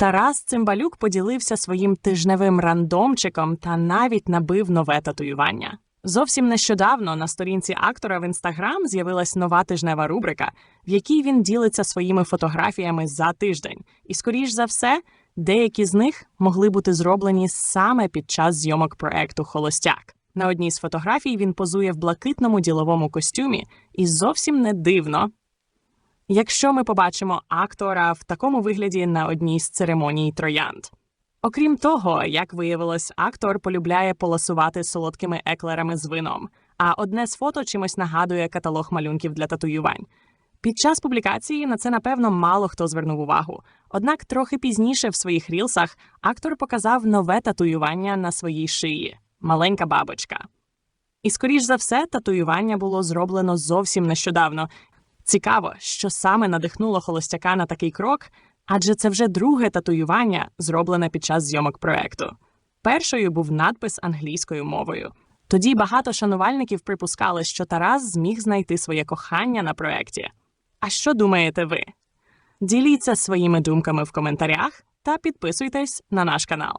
Тарас Цимбалюк поділився своїм тижневим рандомчиком та навіть набив нове татуювання. Зовсім нещодавно на сторінці актора в інстаграм з'явилась нова тижнева рубрика, в якій він ділиться своїми фотографіями за тиждень. І, скоріш за все, деякі з них могли бути зроблені саме під час зйомок проекту Холостяк. На одній з фотографій він позує в блакитному діловому костюмі, і зовсім не дивно, якщо ми побачимо актора в такому вигляді на одній з церемоній троянд. Окрім того, як виявилось, актор полюбляє полосувати солодкими еклерами з вином, а одне з фото чимось нагадує каталог малюнків для татуювань. Під час публікації на це, напевно, мало хто звернув увагу. Однак трохи пізніше в своїх рілсах актор показав нове татуювання на своїй шиї маленька бабочка. І, скоріш за все, татуювання було зроблено зовсім нещодавно. Цікаво, що саме надихнуло холостяка на такий крок, адже це вже друге татуювання, зроблене під час зйомок проекту. Першою був надпис англійською мовою. Тоді багато шанувальників припускали, що Тарас зміг знайти своє кохання на проекті. А що думаєте ви? Діліться своїми думками в коментарях та підписуйтесь на наш канал.